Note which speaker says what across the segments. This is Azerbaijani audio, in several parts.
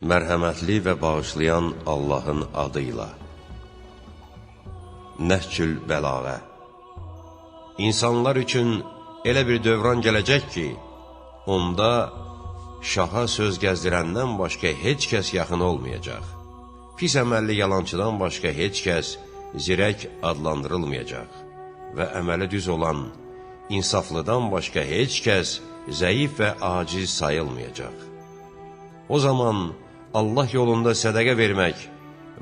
Speaker 1: Mərhəmətli və bağışlayan Allahın adıyla. Nəhcül bəlağə İnsanlar üçün elə bir dövran gələcək ki, onda şaha söz gəzdirəndən başqa heç kəs yaxın olmayacaq. Pis əməlli yalançıdan başqa heç kəs zirək adlandırılmayacaq və əməli düz olan insaflıdan başqa heç kəs zəif və aciz sayılmayacaq. O zaman Allah yolunda sədəqə vermək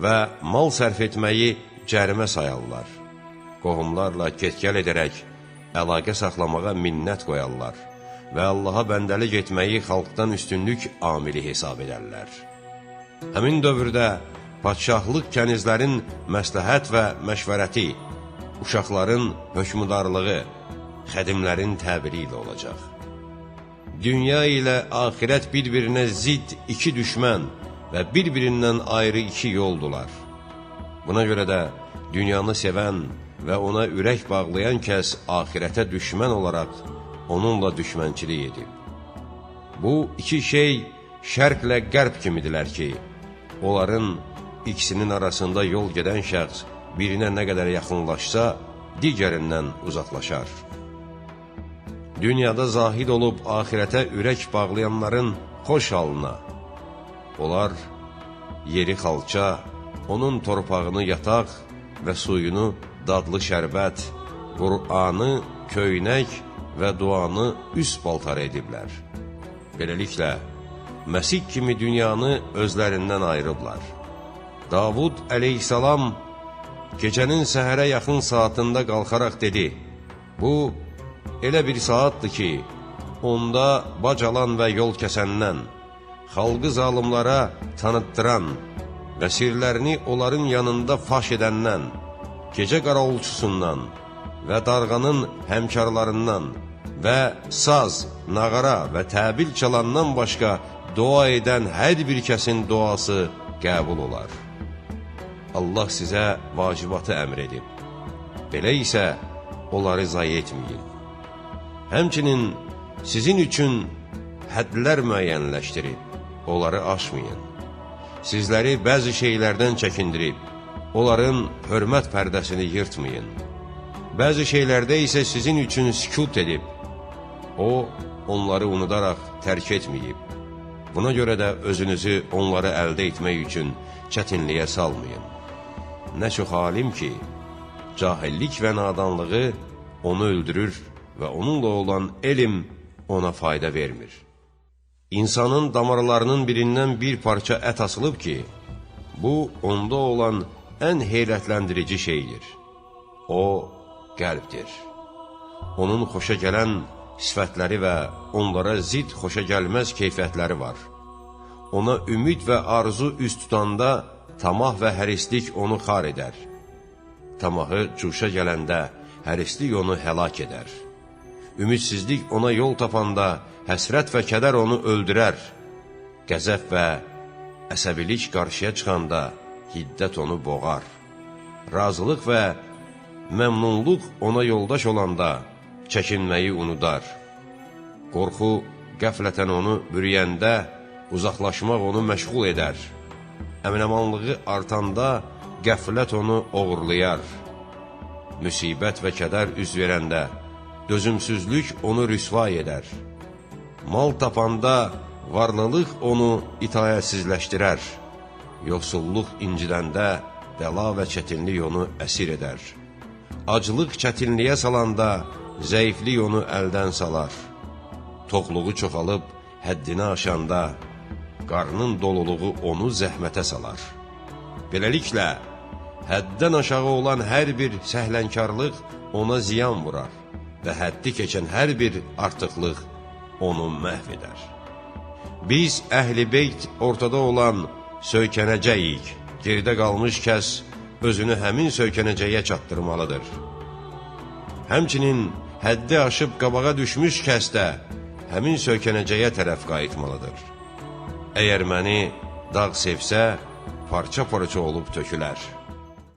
Speaker 1: və mal sərf etməyi cərimə sayarlar. Qohumlarla ketgəl edərək əlaqə saxlamağa minnət qoyarlar və Allaha bəndəlik etməyi xalqdan üstünlük amili hesab edərlər. Həmin dövrdə padşahlıq kənizlərin məsləhət və məşvərəti, uşaqların hökmüdarlığı, xədimlərin təbiri ilə olacaq. Dünya ilə axirət bir-birinə zidd iki düşmən və bir-birindən ayrı iki yoldular. Buna görə də dünyanı sevən və ona ürək bağlayan kəs axirətə düşmən olaraq onunla düşmənçilik edib. Bu iki şey şərqlə qərb kimidirlər ki, onların ikisinin arasında yol gedən şəxs birinə nə qədər yaxınlaşsa, digərindən uzaqlaşar. Dünyada zahid olub axirətə ürək bağlayanların xoş halına, onlar yeri xalça, onun torpağını yataq və suyunu dadlı şərbət, Qur'anı köynək və duanı üst paltar ediblər. Beləliklə, Məsih kimi dünyanı özlərindən ayırıblar. Davud əleyhissalam gecənin səhərə yaxın saatında qalxaraq dedi, Bu, elə bir saatdır ki, onda bacalan və yol kəsəndən, xalqı zalımlara tanıttıran və sirlərini onların yanında faş edəndən, gecə qaravulçusundan və darğanın həmkarlarından və saz, nağara və təbil çalandan başqa dua edən hər bir kəsin duası qəbul olar. Allah sizə vacibatı əmr edib. Belə isə onları zayi etməyin. Həmçinin sizin üçün hədlər müəyyənləşdirib, onları aşmayın. Sizləri bəzi şeylərdən çəkindirib, onların hörmət pərdəsini yırtmayın. Bəzi şeylərdə isə sizin üçün sükut edib, o, onları unudaraq tərk etməyib. Buna görə də özünüzü onları əldə etmək üçün çətinliyə salmayın. Nə çox alim ki, cahillik və nadanlığı onu öldürür və onunla olan elm ona fayda vermir. İnsanın damarlarının birindən bir parça ət asılıb ki, bu, onda olan ən heyrətləndirici şeydir. O, qəlbdir. Onun xoşa gələn sifətləri və onlara zid xoşa gəlməz keyfiyyətləri var. Ona ümid və arzu üst tutanda, tamah və hərislik onu xar edər. Tamahı cuşa gələndə, hərislik onu həlak edər. Ümidsizlik ona yol tapanda, həsrət və kədər onu öldürər. Qəzəf və əsəbilik qarşıya çıxanda hiddət onu boğar. Razılıq və məmnunluq ona yoldaş olanda çəkinməyi unudar. Qorxu qəflətən onu bürüyəndə uzaqlaşmaq onu məşğul edər. Əminəmanlığı artanda qəflət onu oğurlayar. Müsibət və kədər üz verəndə dözümsüzlük onu rüsvay edər. Mal tapanda varlılıq onu itayətsizləşdirər. Yoxsulluq incidəndə bəla və çətinlik onu əsir edər. Aclıq çətinliyə salanda zəiflik onu əldən salar. Toxluğu çoxalıb həddini aşanda qarnın doluluğu onu zəhmətə salar. Beləliklə, həddən aşağı olan hər bir səhlənkarlıq ona ziyan vurar və həddi keçən hər bir artıqlıq onu məhv edər. Biz əhl-i beyt ortada olan söykənəcəyik. Geridə qalmış kəs özünü həmin söykənəcəyə çatdırmalıdır. Həmçinin həddi aşıb qabağa düşmüş kəs də həmin söykənəcəyə tərəf qayıtmalıdır. Əgər məni dağ sevsə, parça-parça olub tökülər.